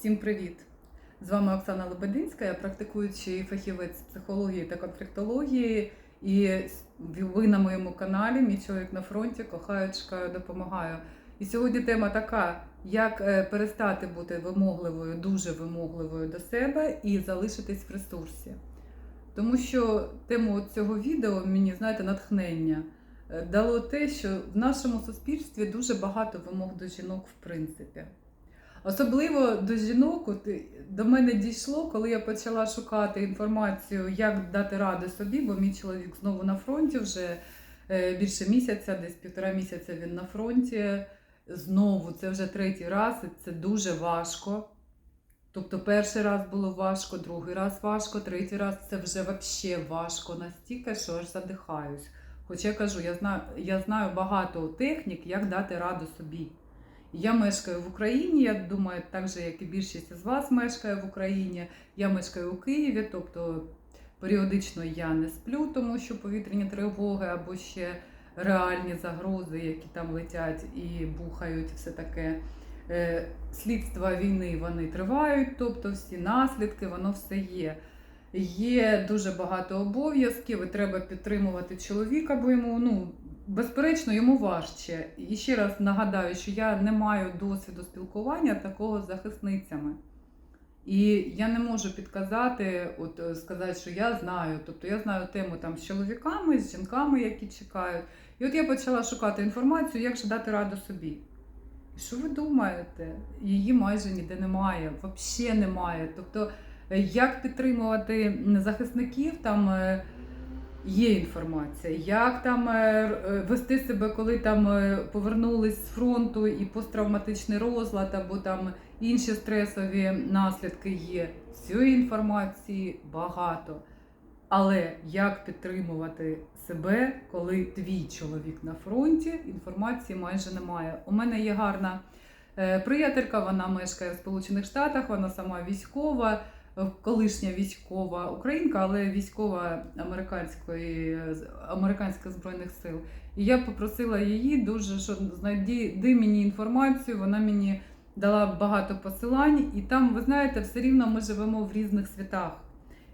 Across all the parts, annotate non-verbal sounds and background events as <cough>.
Всім привіт! З вами Оксана Лебединська, я практикуючий фахівець психології та конфліктології. І ви на моєму каналі Мій чоловік на фронті, кохаю, чекаю, допомагаю. І сьогодні тема така: як е, перестати бути вимогливою, дуже вимогливою до себе і залишитись в ресурсі. Тому що тему цього відео мені, знаєте, натхнення е, дало те, що в нашому суспільстві дуже багато вимог до жінок, в принципі. Особливо до жінок, от до мене дійшло, коли я почала шукати інформацію, як дати ради собі, бо мій чоловік знову на фронті вже е, більше місяця, десь півтора місяця він на фронті. Знову це вже третій раз, і це дуже важко. Тобто, перший раз було важко, другий раз важко, третій раз це вже взагалі важко настільки, що аж задихаюсь. Хоча я кажу, я знаю, я знаю багато технік, як дати раду собі. Я мешкаю в Україні, я думаю, так же, як і більшість з вас мешкає в Україні. Я мешкаю у Києві, тобто періодично я не сплю, тому що повітряні тривоги або ще реальні загрози, які там летять і бухають, все таке. Е, Слідства війни вони тривають, тобто всі наслідки, воно все є. Є дуже багато обов'язків, і треба підтримувати чоловіка, бо йому ну, безперечно йому важче. І ще раз нагадаю, що я не маю досвіду спілкування такого з захисницями. І я не можу підказати, от е, сказати, що я знаю. Тобто я знаю тему там з чоловіками, з жінками, які чекають. І от я почала шукати інформацію, як же дати раду собі. Що ви думаєте? Її майже ніде немає, взагалі немає. Тобто, е, як підтримувати захисників, там е, є інформація, як там е, е, вести себе, коли там е, повернулись з фронту і посттравматичний розлад, або там інші стресові наслідки є. Цієї інформації багато. Але як підтримувати себе, коли твій чоловік на фронті, інформації майже немає. У мене є гарна приятелька, вона мешкає в Сполучених Штатах, вона сама військова, колишня військова українка, але військова американської американських збройних сил. І я попросила її дуже, що знайди мені інформацію. Вона мені дала багато посилань, і там, ви знаєте, все рівно ми живемо в різних світах.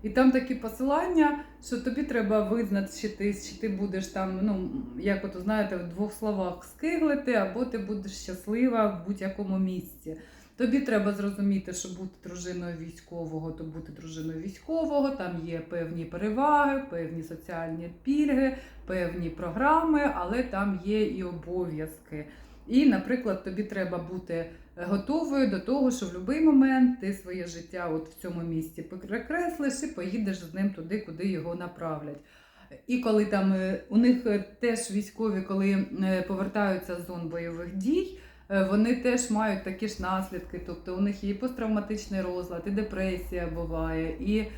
І там такі посилання, що тобі треба визначити, чи ти будеш там, ну як от знаєте, в двох словах скиглити, або ти будеш щаслива в будь-якому місці. Тобі треба зрозуміти, що бути дружиною військового, то бути дружиною військового, там є певні переваги, певні соціальні пільги, певні програми, але там є і обов'язки. І, наприклад, тобі треба бути готовою до того, що в будь-який момент ти своє життя от в цьому місці перекреслиш і поїдеш з ним туди, куди його направлять. І коли там е, у них е, теж військові, коли е, повертаються з зон бойових дій, е, вони теж мають такі ж наслідки. Тобто у них і посттравматичний розлад, і депресія буває, і е,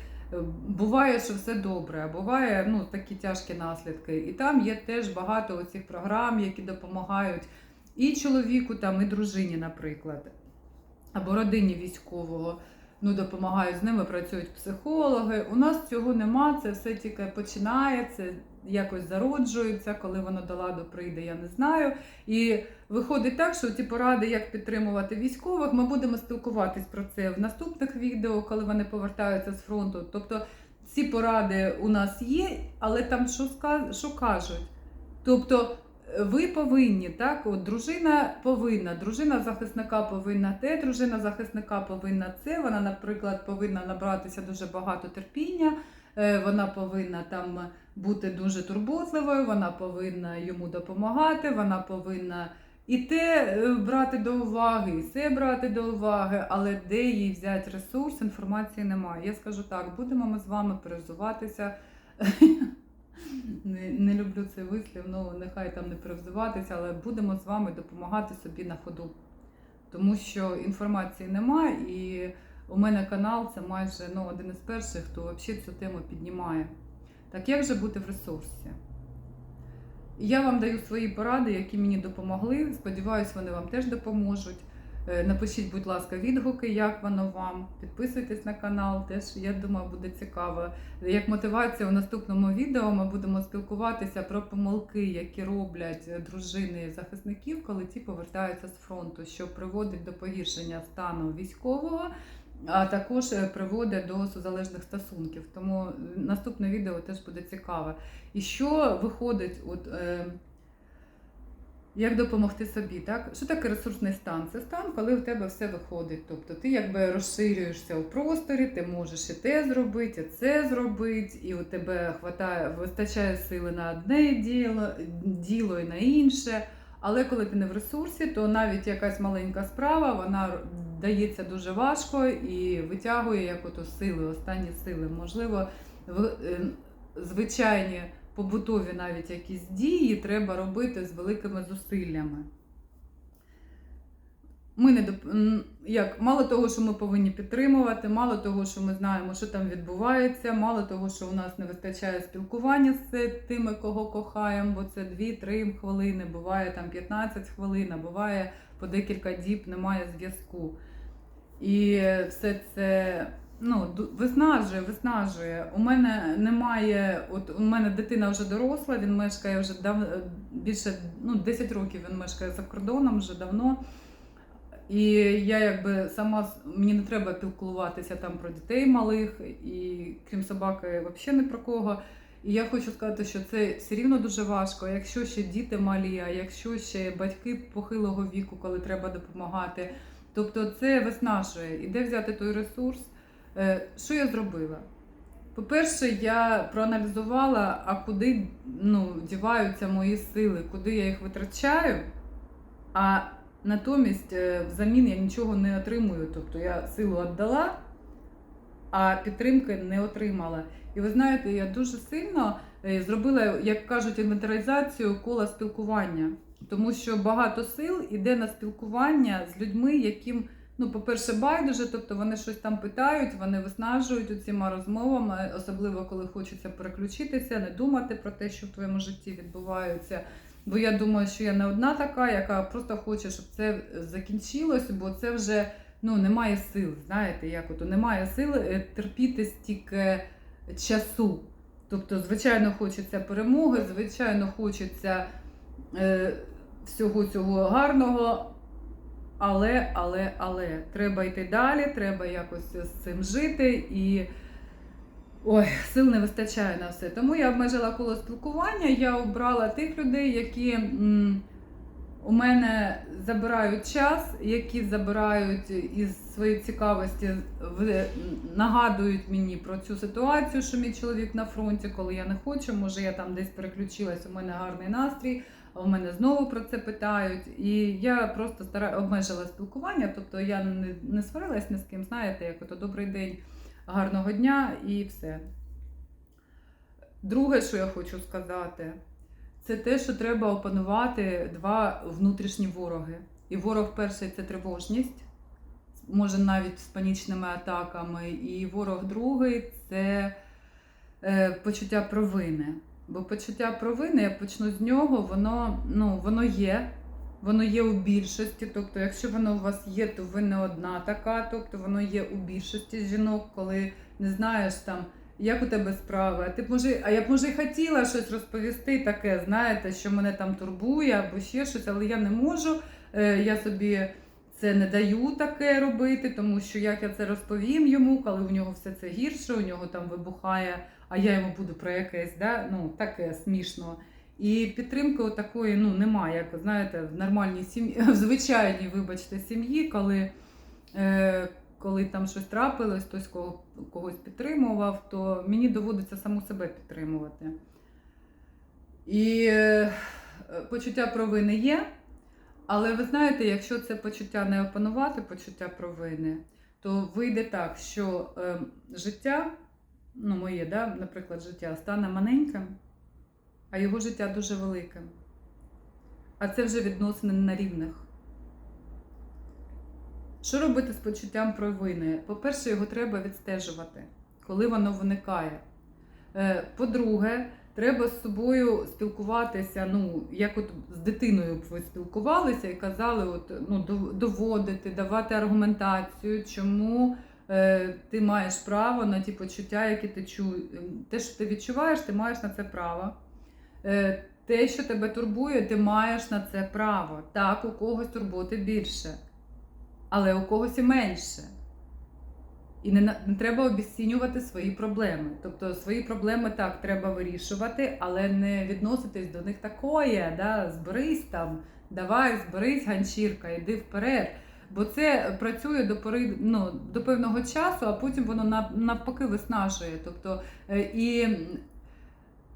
буває, що все добре, а буває ну, такі тяжкі наслідки. І там є теж багато оцих програм, які допомагають і чоловіку, там, і дружині, наприклад, або родині військового. Ну, допомагають з ними, працюють психологи. У нас цього нема, це все тільки починається, якось зароджується, коли воно до ладу прийде, я не знаю. І виходить так, що ті поради, як підтримувати військових, ми будемо спілкуватись про це в наступних відео, коли вони повертаються з фронту. Тобто ці поради у нас є, але там що, що кажуть? Тобто ви повинні, так? От дружина повинна, дружина захисника повинна те, дружина захисника повинна це. Вона, наприклад, повинна набратися дуже багато терпіння, е, вона повинна там бути дуже турботливою, вона повинна йому допомагати, вона повинна і те е, брати до уваги, і це брати до уваги, але де їй взяти ресурс, інформації немає. Я скажу так, будемо ми з вами перезуватися. <laughs> Не, не люблю цей вислів, ну нехай там не перевзуватися, але будемо з вами допомагати собі на ходу. Тому що інформації немає, і у мене канал це майже ну, один із перших, хто взагалі цю тему піднімає. Так як же бути в ресурсі? Я вам даю свої поради, які мені допомогли. Сподіваюсь, вони вам теж допоможуть. Е, Напишіть, будь ласка, відгуки, як воно вам. Підписуйтесь на канал, теж я думаю, буде цікаво. Як мотивація у наступному відео ми будемо спілкуватися про помилки, які роблять дружини захисників, коли ті повертаються з фронту, що приводить до погіршення стану військового, а також е, приводить до сузалежних стосунків. Тому е, наступне відео теж буде цікаве. І що виходить, от. е, як допомогти собі, так? Що таке ресурсний стан? Це стан, коли у тебе все виходить. Тобто ти якби розширюєшся у просторі, ти можеш і те зробити, і це зробити, і у тебе хватає, вистачає сили на одне діло, діло і на інше. Але коли ти не в ресурсі, то навіть якась маленька справа вона дається дуже важко і витягує як ото сили, останні сили. Можливо, е, звичайні побутові навіть якісь дії треба робити з великими зусиллями. Ми не як мало того, що ми повинні підтримувати, мало того, що ми знаємо, що там відбувається, мало того, що у нас не вистачає спілкування з тими, кого кохаємо, бо це 2-3 хвилини, буває там 15 хвилин, буває по декілька діб немає зв'язку. І все це ну, виснажує, виснажує. У мене немає, от у мене дитина вже доросла, він мешкає вже дав, більше ну, 10 років він мешкає за кордоном вже давно. І я якби сама мені не треба піклуватися там про дітей малих, і крім собаки, взагалі не про кого. І я хочу сказати, що це все рівно дуже важко. Якщо ще діти малі, а якщо ще батьки похилого віку, коли треба допомагати. Тобто це виснажує. І де взяти той ресурс? Е, Що я зробила? По-перше, я проаналізувала, а куди ну, діваються мої сили, куди я їх витрачаю, а натомість е, взамін я нічого не отримую. Тобто я силу віддала, а підтримки не отримала. І ви знаєте, я дуже сильно е, зробила, як кажуть, інвентаризацію кола спілкування, тому що багато сил іде на спілкування з людьми, яким, ну, по-перше, байдуже, тобто вони щось там питають, вони виснажують цими розмовами, особливо коли хочеться переключитися, не думати про те, що в твоєму житті відбувається. Бо я думаю, що я не одна така, яка просто хоче, щоб це закінчилось, бо це вже ну, немає сил. Знаєте, як ото немає сил е, терпіти стільки часу. Тобто, звичайно, хочеться перемоги, звичайно, хочеться е, всього цього гарного. Але, але, але треба йти далі, треба якось з цим жити і. Ой, сил не вистачає на все. Тому я обмежила коло спілкування. Я обрала тих людей, які м, у мене забирають час, які забирають із своєї цікавості, в- нагадують мені про цю ситуацію, що мій чоловік на фронті, коли я не хочу, може я там десь переключилась, у мене гарний настрій, у мене знову про це питають. І я просто стара... обмежила спілкування, тобто я не, не сварилась ні з ким, знаєте, як ото добрий день, гарного дня і все. Друге, що я хочу сказати, це те, що треба опанувати два внутрішні вороги. І ворог перший це тривожність, може навіть з панічними атаками. І ворог другий це е, почуття провини. Бо почуття провини, я почну з нього, воно, ну, воно є. Воно є у більшості, тобто, якщо воно у вас є, то ви не одна така, тобто воно є у більшості жінок, коли не знаєш там, як у тебе справи. А ти може, а я б може і хотіла щось розповісти таке, знаєте, що мене там турбує або ще щось, але я не можу. Е, Я собі це не даю таке робити, тому що як я це розповім йому, коли у нього все це гірше, у нього там вибухає, а я йому буду про якесь, да? ну таке смішно. І підтримки такої ну, немає, як знаєте, в нормальній сім'ї, <laughs> в звичайній, вибачте, сім'ї, коли, е, коли там щось трапилось, хтось кого, когось підтримував, то мені доводиться саму себе підтримувати. І е, почуття провини є, але ви знаєте, якщо це почуття не опанувати, почуття провини, то вийде так, що е, життя, ну моє, да, наприклад, життя стане маленьким а його життя дуже велике. А це вже відносини на рівних. Що робити з почуттям провини? По-перше, його треба відстежувати, коли воно виникає. Е, По-друге, Треба з собою спілкуватися. Ну, як от з дитиною б ви спілкувалися і казали, от, ну, доводити, давати аргументацію, чому е, ти маєш право на ті почуття, які ти чуєш. Те, що ти відчуваєш, ти маєш на це право. Е, те, що тебе турбує, ти маєш на це право. Так, у когось турботи більше, але у когось і менше. І не, не треба обіцінювати свої проблеми. Тобто свої проблеми так треба вирішувати, але не відноситись до них такое, да, зберись там, давай, зберись, ганчірка, йди вперед. Бо це працює до пори, ну, до певного часу, а потім воно навпаки виснажує. Тобто, е, і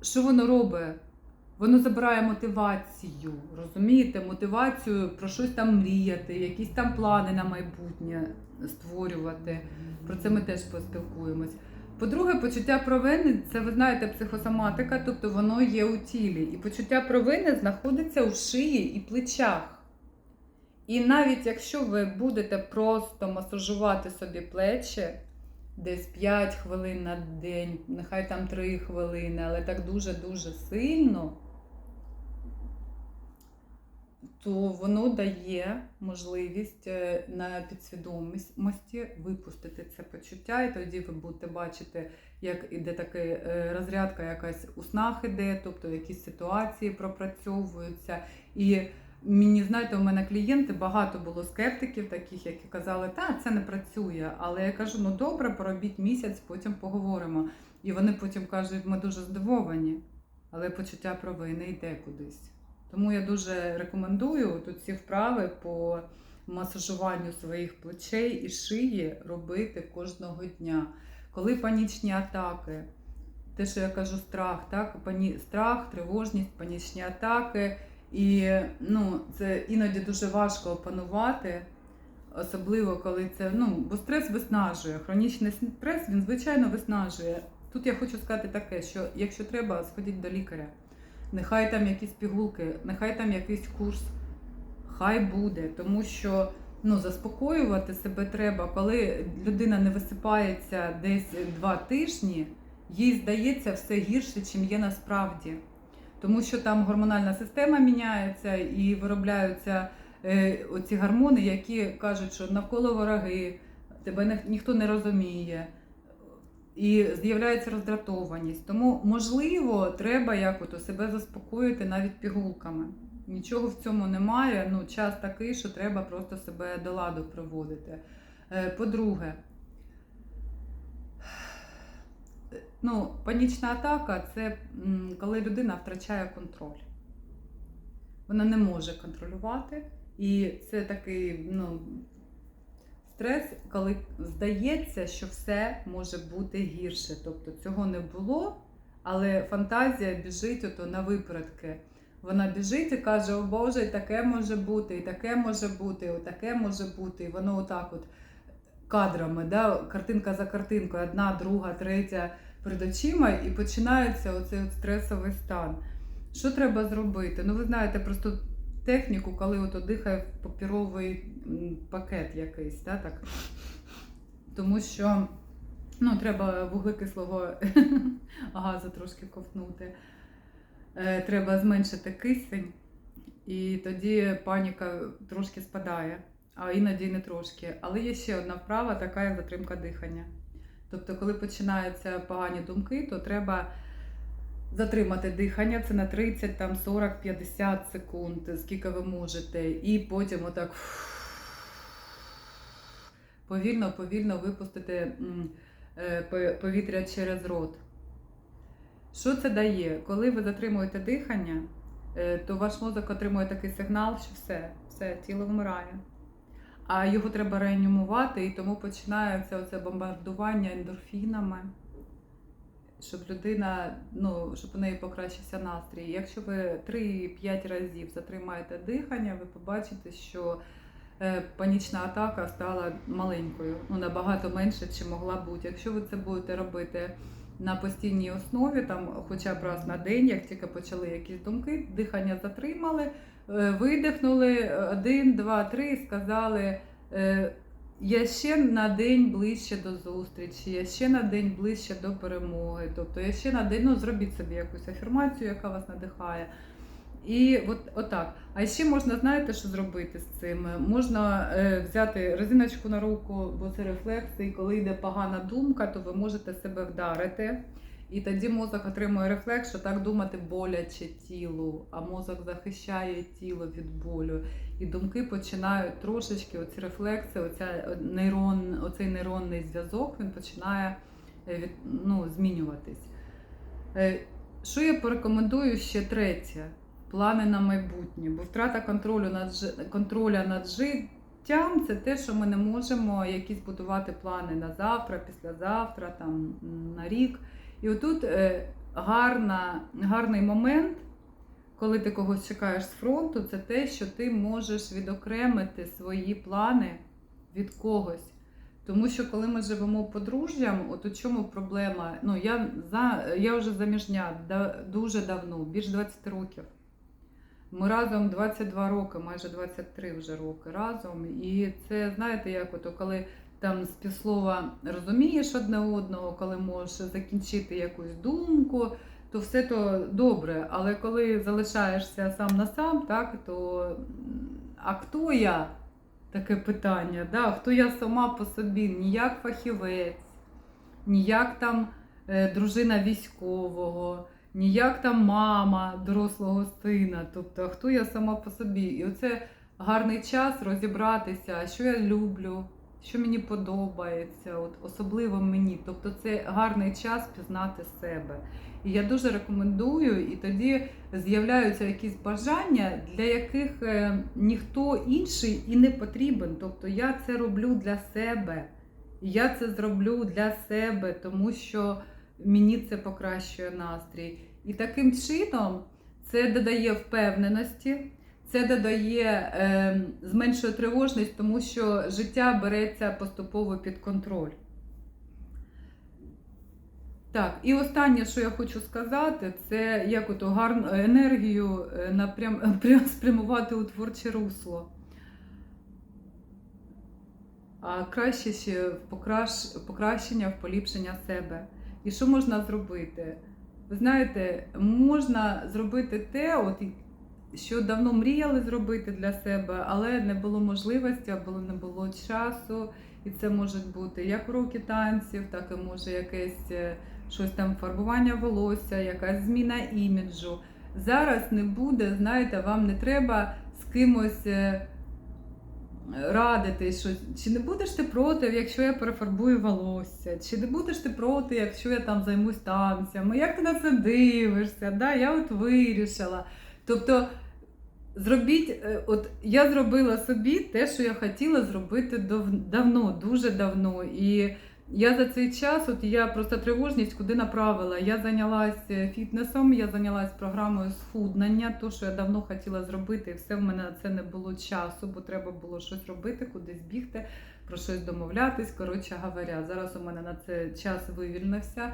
що воно робить? Воно забирає мотивацію, розумієте? Мотивацію про щось там мріяти, якісь там плани на майбутнє створювати. Про це ми теж поспілкуємось. По-друге, почуття провини це ви знаєте психосоматика, тобто воно є у тілі. І почуття провини знаходиться у шиї і плечах. І навіть якщо ви будете просто масажувати собі плечі десь 5 хвилин на день, нехай там 3 хвилини, але так дуже-дуже сильно, то воно дає можливість е, на підсвідомості випустити це почуття, і тоді ви будете бачити, як іде така е, розрядка, якась у снах іде, тобто якісь ситуації пропрацьовуються. І мені знаєте, у мене клієнти багато було скептиків, таких, які казали, та це не працює. Але я кажу, ну добре, поробіть місяць, потім поговоримо. І вони потім кажуть, ми дуже здивовані, але почуття провини йде кудись. Тому я дуже рекомендую тут ці вправи по масажуванню своїх плечей і шиї робити кожного дня. Коли панічні атаки, те, що я кажу, страх, так? Пані... страх, тривожність, панічні атаки. І ну, це іноді дуже важко опанувати, особливо коли це. Ну, бо стрес виснажує. Хронічний стрес він звичайно виснажує. Тут я хочу сказати таке, що якщо треба, сходіть до лікаря. Нехай там якісь пігулки, нехай там якийсь курс, хай буде, тому що ну, заспокоювати себе треба, коли людина не висипається десь два тижні, їй здається все гірше, чим є насправді. Тому що там гормональна система міняється і виробляються е, оці гормони, які кажуть, що навколо вороги, тебе ні- ніхто не розуміє. І з'являється роздратованість. Тому, можливо, треба якось себе заспокоїти навіть пігулками. Нічого в цьому немає. Ну, час такий, що треба просто себе до ладу приводити. Е, По-друге, ну, панічна атака це коли людина втрачає контроль. Вона не може контролювати. І це такий, ну, Стрес, коли здається, що все може бути гірше. Тобто цього не було, але фантазія біжить ото на випередки. Вона біжить і каже: О Боже, і таке може бути, і таке може бути, і таке може бути. І воно отак от кадрами, да? картинка за картинкою, одна, друга, третя перед очима, і починається оцей от стресовий стан. Що треба зробити? Ну, ви знаєте, просто техніку, коли от дихає папіровий пакет якийсь, да, так? тому що ну, треба вуглекислого <laughs> газу трошки ковтнути. Е, Треба зменшити кисень, і тоді паніка трошки спадає, а іноді не трошки. Але є ще одна вправа, така як затримка дихання. Тобто, коли починаються погані думки, то треба затримати дихання, це на 30, там 40, 50 секунд, скільки ви можете, і потім отак повільно, повільно випустити е, по- повітря через рот. Що це дає? Коли ви затримуєте дихання, е, то ваш мозок отримує такий сигнал, що все, все, тіло вмирає. А його треба реанімувати, і тому починається оце бомбардування ендорфінами щоб людина, ну, щоб у неї покращився настрій. Якщо ви 3-5 разів затримаєте дихання, ви побачите, що е, панічна атака стала маленькою, ну набагато менше, чи могла бути. Якщо ви це будете робити на постійній основі, там хоча б раз на день, як тільки почали якісь думки, дихання затримали, е, видихнули один, два, три, сказали. Я ще на день ближче до зустрічі, я ще на день ближче до перемоги. Тобто я ще на день, ну зробіть собі якусь афірмацію, яка вас надихає. І от отак. А ще можна, знаєте, що зробити з цим? Можна е, взяти резиночку на руку, бо це рефлекси, і коли йде погана думка, то ви можете себе вдарити. І тоді мозок отримує рефлекс, що так думати боляче тілу, а мозок захищає тіло від болю. І думки починають трошечки, оці рефлекси, оця нейрон, оцей нейронний зв'язок він починає е, від, ну, змінюватись. Е, Що я порекомендую ще третє? Плани на майбутнє. Бо втрата контролю над контроля над життям це те, що ми не можемо якісь будувати плани на завтра, післязавтра, там, на рік. І отут е, гарна, гарний момент, коли ти когось чекаєш з фронту, це те, що ти можеш відокремити свої плани від когось. Тому що коли ми живемо подружжям, от у чому проблема? Ну, я, за, я вже заміжня да, дуже давно, більш 20 років. Ми разом 22 роки, майже 23 вже роки разом. І це, знаєте, як ото коли там з півслова розумієш одне одного, коли можеш закінчити якусь думку, то все то добре. Але коли залишаєшся сам на сам, так, то а хто я? Таке питання, да? хто я сама по собі, ніяк фахівець, ніяк там е, дружина військового, ніяк там мама дорослого сина. Тобто, хто я сама по собі. І оце гарний час розібратися, що я люблю, що мені подобається, от особливо мені. Тобто, це гарний час пізнати себе. І я дуже рекомендую, і тоді з'являються якісь бажання, для яких е, ніхто інший і не потрібен. Тобто я це роблю для себе. Я це зроблю для себе, тому що мені це покращує настрій. І таким чином це додає впевненості, це додає, е, зменшує тривожність, тому що життя береться поступово під контроль. Так, і останнє, що я хочу сказати, це як ото гарну енергію е, напрям, <laughs> прям спрямувати у творче русло. А краще ще покращення, в поліпшення себе. І що можна зробити? Ви знаєте, можна зробити те, от, що давно мріяли зробити для себе, але не було можливості або не було часу. І це можуть бути як уроки танців, так і може якесь е, щось там фарбування волосся, якась зміна іміджу. Зараз не буде, знаєте, вам не треба з кимось е, радити, що чи не будеш ти проти, якщо я перефарбую волосся, чи не будеш ти проти, якщо я там займусь танцями, як ти на це дивишся? Да? Я от вирішила. Тобто зробіть, е, от я зробила собі те, що я хотіла зробити дав- давно, дуже давно. І я за цей час, от я просто тривожність куди направила. Я зайнялася фітнесом, я зайнялася програмою схуднення, то, що я давно хотіла зробити, і все в мене на це не було часу, бо треба було щось робити, кудись бігти, про щось домовлятись. Коротше говоря, зараз у мене на це час вивільнився.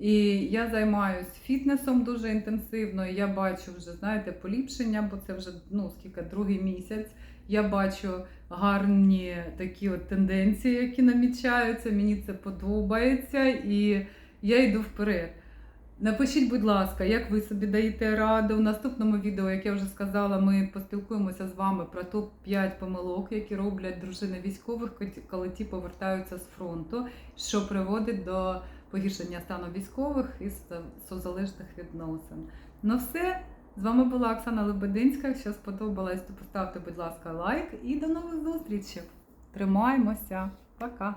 І я займаюся фітнесом дуже інтенсивно. І я бачу вже, знаєте, поліпшення, бо це вже ну скільки другий місяць. Я бачу гарні такі от тенденції, які намічаються. Мені це подобається, і я йду вперед. Напишіть, будь ласка, як ви собі даєте раду. В наступному відео, як я вже сказала, ми поспілкуємося з вами про топ-5 помилок, які роблять дружини військових, коли ті повертаються з фронту, що приводить до погіршення стану військових і созалежних відносин. Ну все. З вами була Оксана Лебединська. Якщо сподобалось, то поставте, будь ласка, лайк і до нових зустрічей. Тримаємося. Пока!